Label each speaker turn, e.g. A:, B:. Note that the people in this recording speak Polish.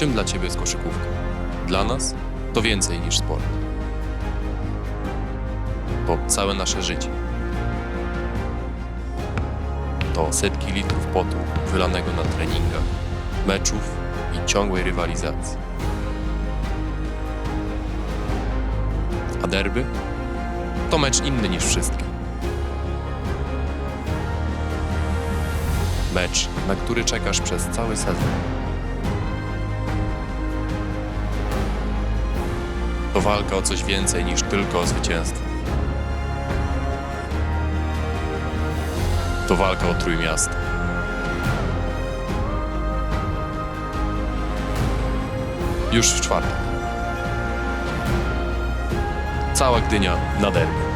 A: Czym dla Ciebie jest koszykówka? Dla nas to więcej niż sport. To całe nasze życie. To setki litrów potu wylanego na treningach, meczów i ciągłej rywalizacji. A derby? To mecz inny niż wszystkie. Mecz, na który czekasz przez cały sezon. To walka o coś więcej niż tylko o zwycięstwo. To walka o Trójmiasto. Już w czwartek. Cała Gdynia na derby.